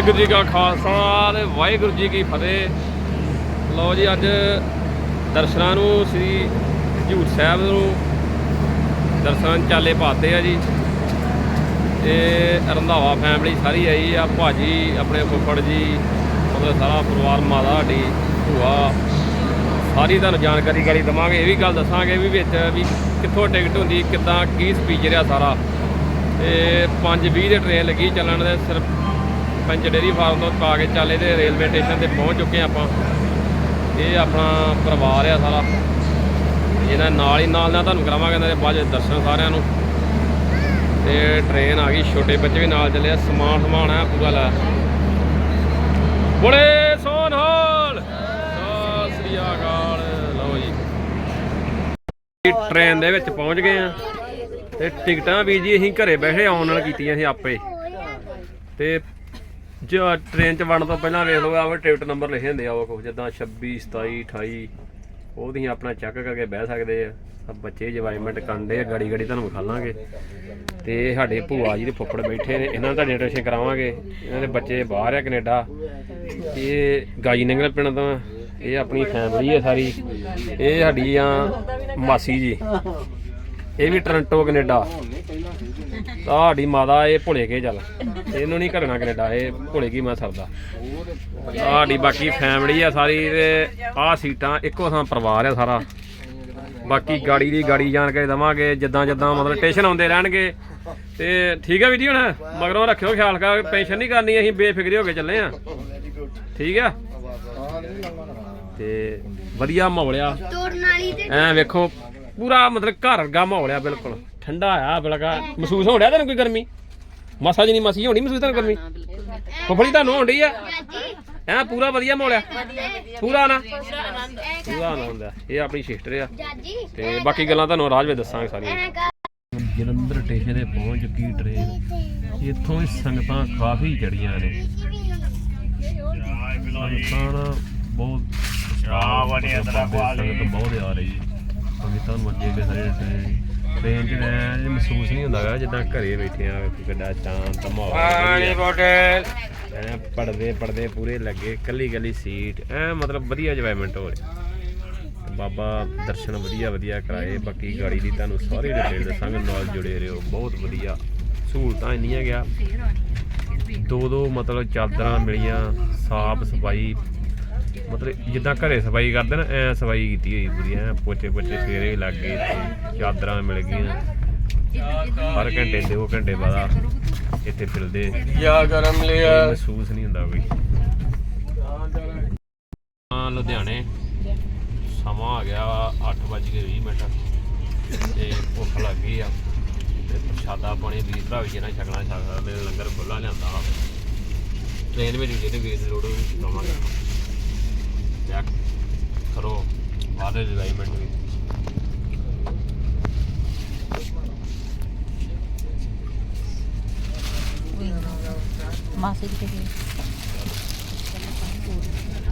ਵਾਹਿਗੁਰੂ ਜੀ ਕਾ ਖਾਲਸਾ ਤੇ ਵਾਹਿਗੁਰੂ ਜੀ ਕੀ ਫਤਿਹ। ਲਓ ਜੀ, ਅੱਜ ਦਰਸ਼ਨਾਂ ਨੂੰ ਸ੍ਰੀ ਹਜੂਰ ਸਾਹਿਬ ਨੂੰ ਦਰਸ਼ਨ ਚਾਲੇ ਪਾਤੇ ਆ ਜੀ। ਇਹ ਰੰਧਾਵਾ ਫੈਮਿਲੀ ਸਾਰੀ ਆਈ ਆ, ਭਾਜੀ, ਆਪਣੇ ਫੁੱਫੜ ਜੀ, ਮਤਲਬ ਸਾਰਾ ਪਰਿਵਾਰ, ਮਾਤਾ ਸਾਡੀ, ਭੂਆ, ਸਾਰੀ ਤੁਹਾਨੂੰ ਜਾਣਕਾਰੀ ਕਰੀ ਦਵਾਂਗੇ। ਇਹ ਵੀ ਗੱਲ ਦੱਸਾਂਗੇ ਵੀ ਵਿੱਚ ਵੀ ਕਿੱਥੋਂ ਟਿਕਟ ਹੁੰਦੀ, ਕਿੱਦਾਂ, ਕੀ ਸਪੀਚ ਰਿਹਾ ਸਾਰਾ। ਤੇ 5:20 ਦੇ ਟ੍ਰੇਨ ਲੱਗੀ ਚੱਲਣ ਦੇ, ਸਿਰਫ ਪੰਜ ਡੇਰੀ ਫਾਰਮ ਤੋਂ ਪਾ ਕੇ ਚੱਲੇ ਤੇ ਰੇਲਵੇ ਸਟੇਸ਼ਨ ਤੇ ਪਹੁੰਚ ਚੁੱਕੇ ਹਾਂ ਆਪਾਂ। ਇਹ ਆਪਣਾ ਪਰਿਵਾਰ ਆ ਸਾਰਾ। ਇਹਨਾਂ ਨਾਲ ਹੀ ਨਾਲ ਨਾਲ ਤੁਹਾਨੂੰ ਕਰਾਵਾਂਗੇ ਇਹਨਾਂ ਦੇ ਬਾਅਦ ਦਰਸ਼ਨ ਸਾਰਿਆਂ ਨੂੰ। ਤੇ ਟ੍ਰੇਨ ਆ ਗਈ, ਛੋਟੇ ਬੱਚੇ ਵੀ ਨਾਲ ਚੱਲੇ ਆ, ਸਮਾਨ ਸਮਾਨ ਆ ਪੂਰਾ ਲੈ। ਬੋਲੇ ਸੋਨ ਹਾਲ! ਸਤਿ ਸ੍ਰੀ ਅਕਾਲ, ਲਓ ਜੀ। ਟ੍ਰੇਨ ਦੇ ਵਿੱਚ ਪਹੁੰਚ ਗਏ ਆ। ਤੇ ਟਿਕਟਾਂ ਵੀ ਜੀ ਅਸੀਂ ਘਰੇ ਬੈਠੇ ਆਨਲਾਈਨ ਕੀਤੀਆਂ ਸੀ ਆਪੇ। ਤੇ ਜੋ ਟ੍ਰੇਨ 'ਚ ਵੜਨ ਤੋਂ ਪਹਿਲਾਂ ਵੇਖ ਲਓ, ਆਹ ਟਿਕਟ ਨੰਬਰ ਲਿਖੇ ਹੁੰਦੇ ਆ ਉਹ ਕੁਛ, ਜਿੱਦਾਂ 26 27 28 ਉਹ ਆਪਣਾ ਚੈੱਕ ਕਰਕੇ ਬਹਿ ਸਕਦੇ ਆ। ਸਭ ਬੱਚੇ ਇੰਜੋਇਮੈਂਟ ਕਰਦੇ ਆ ਗਾੜੀ ਗਾੜੀ ਤੁਹਾਨੂੰ ਵਿਖਾਲਾਂਗੇ ਤੇ ਸਾਡੇ ਭੂਆ ਜੀ ਦੇ ਫੁੱਫੜ ਬੈਠੇ ਨੇ, ਇਹਨਾਂ ਦਾ ਡਿਟੇਸ਼ਨ ਕਰਾਵਾਂਗੇ। ਇਹਨਾਂ ਦੇ ਬੱਚੇ ਬਾਹਰ ਆ ਕੈਨੇਡਾ। ਇਹ ਗਾਈ ਨੰਗਲ ਪਿੰਡ ਤੋਂ। ਇਹ ਆਪਣੀ ਫੈਮਿਲੀ ਹੈ ਸਾਰੀ। ਇਹ ਸਾਡੀ ਆ ਮਾਸੀ ਜੀ। ਇਹ ਵੀ ਟੋਰਾਂਟੋ ਕੈਨੇਡਾ। ਸਾਡੀ ਮਾਤਾ, ਇਹ ਭੁਲੇ ਕੇ ਚੱਲ। ਇਹਨੂੰ ਨਹੀਂ ਘੜਨਾ ਕੈਨੇਡਾ ਇਹ ਭੁਲੇ ਕੀ ਮੈਂ ਸਰਦਾ ਸਾਡੀ ਬਾਕੀ ਫੈਮਿਲੀ ਆ ਸਾਰੀ ਤੇ ਆਹ ਸੀਟਾਂ ਇੱਕੋ ਥਾਂ ਪਰਿਵਾਰ ਆ ਸਾਰਾ। ਬਾਕੀ ਗਾੜੀ ਦੀ ਗਾੜੀ ਜਾਣਕਾਰੀ ਦਵਾਂਗੇ ਜਿੱਦਾਂ ਜਿੱਦਾਂ ਮਤਲਬ ਸਟੇਸ਼ਨ ਆਉਂਦੇ ਰਹਿਣਗੇ। ਤੇ ਠੀਕ ਹੈ ਵੀਰ ਜੀ ਹੁਣ? ਮਗਰੋਂ ਰੱਖਿਓ ਖਿਆਲ ਕਰ ਪੈਨਸ਼ਨ ਨਹੀਂ ਕਰਨੀ ਅਸੀਂ ਬੇਫਿਕਰੇ ਹੋ ਕੇ ਚੱਲੇ ਆ। ਠੀਕ ਆ? ਤੇ ਵਧੀਆ ਮਾਹੌਲ ਆ। ਤੋੜਨ ਵਾਲੀ ਤੇ ਐ ਵੇਖੋ ਪੂਰਾ ਮਤਲਬ ਘਰ ਵਰਗਾ ਮਾਹੌਲ ਆ ਬਿਲਕੁਲ। ਠੰਡਾ ਆ ਬਲਗਾ ਮਹਿਸੂਸ ਹੋ ਰਿਹਾ ਤੈਨੂੰ ਕੋਈ ਗਰਮੀ? ਮਸਾ ਜੀ ਨਹੀਂ ਮਸੀ ਹੋਣੀ ਮਹਿਸੂਸ ਤੈਨੂੰ ਗਰਮੀ ਫੁੱਫੜੀ ਤੁਹਾਨੂੰ ਹੋਣੀ ਆ? ਐ ਪੂਰਾ ਵਧੀਆ ਮਾਹੌਲ ਆ? ਪੂਰਾ ਨਾ? ਪੂਰਾ ਆਨੰਦ ਆ ਇਹ ਆਪਣੀ ਸਿਸਟਰ ਆ। ਤੇ ਬਾਕੀ ਗੱਲਾਂ ਤੁਹਾਨੂੰ ਰਾਜ ਵਿੱਚ ਦੱਸਾਂਗੇ ਸਾਰੀਆਂ। ਜਲੰਧਰ ਸਟੇਸ਼ਨ ਤੇ ਪਹੁੰਚ ਚੁੱਕੀ ਟ੍ਰੇਨ ਇੱਥੋਂ ਹੀ ਸੰਗਤਾਂ ਕਾਫੀ ਚੜੀਆਂ ਨੇ। ਸੰਗਤਾਂ ਬਹੁਤ ਆ ਬਹੁਤ ਆ ਰਹੀ। ਸੰਗਤਾਂ ਨੂੰ ਅੱਗੇ ਅੱਗੇ ਸਾਰੇ ਟ੍ਰੇਨ ਟ੍ਰੇਨ 'ਚ ਐਂ ਮਹਿਸੂਸ ਨਹੀਂ ਹੁੰਦਾ ਗਾ ਜਿੱਦਾਂ ਘਰੇ ਬੈਠੇ ਆ ਕਿੱਡਾ ਸ਼ਾਂਤ ਮਾਹੌਲ ਵਧੀਆ। ਬੋਟਲ। ਐ ਪੜਦੇ ਪੜਦੇ ਪੂਰੇ ਲੱਗੇ ਕੱਲੀ ਕੱਲੀ ਸੀਟ ਐ ਮਤਲਬ ਵਧੀਆ ਇੰਜੋਇਮੈਂਟ ਹੋ ਰਿਹਾ। ਬਾਬਾ ਦਰਸ਼ਨ ਵਧੀਆ ਵਧੀਆ ਕਰਾਏ ਬਾਕੀ ਗਾੜੀ ਦੀ ਤੁਹਾਨੂੰ ਸਾਰੀ ਡਿਟੇਲ ਦੱਸਾਂਗੇ ਨਾਲ ਜੁੜੇ ਰਹੋ ਬਹੁਤ ਵਧੀਆ। ਸਹੂਲਤਾਂ ਇੰਨੀਆਂ ਗਿਆ। ਦੋ ਦੋ ਮਤਲਬ ਚਾਦਰਾਂ ਮਿਲੀਆਂ ਸਾਫ਼ ਸਫ਼ਾਈ ਮਤਲਬ ਜਿੱਦਾਂ ਘਰੇ ਸਫ਼ਾਈ ਕਰਦੇ ਨਾ ਐ ਸਫ਼ਾਈ ਕੀਤੀ ਹੋਈ ਪੂਰੀ ਐ ਪੋਚੇ ਪੋਚੇ ਫੇਰੇ ਲੱਗ ਗਏ ਚਾਦਰਾਂ ਮਿਲ ਗਈਆਂ। ਹਰ ਘੰਟੇ ਦੋ ਘੰਟੇ ਬਾਅਦ ਇੱਥੇ ਫਿਰਦੇ। ਯਾ ਗਰਮ ਲਿਆ। ਮਹਿਸੂਸ ਨਹੀਂ ਹੁੰਦਾ ਕੋਈ। ਹਾਂ ਲੁਧਿਆਣੇ। ਸਮਾਂ ਆ ਗਿਆ 8:20 ਮਿੰਟ। ਤੇ ਭੁੱਖ ਲੱਗ ਗਈ ਆ। ਤੇ ਪ੍ਰਸ਼ਾਦਾ ਪਾਣੀ ਵੀਰ ਭਰਾ ਵੀ ਜਿਹਨਾਂ ਛਕਣਾ ਛਕ ਸਕਦੇ ਨੇ, ਲੰਗਰ ਖੁੱਲਾ ਲਿਆਂਦਾ। ਵਾ ਟ੍ਰੇਨ ਵਿੱਚ ਜਿਹਦੇ ਵੀਰ ਦੀ ਲੋੜ ਹੋਈ ਲਵਾਂਗੇ ਚੈੱਕ ਕਰੋ ਬਾਹਰ ਰਿਲਾਈਮੈਂਟ ਵੀ। ਮਾਸੀ ਦੀ ਕਿਹੜੀ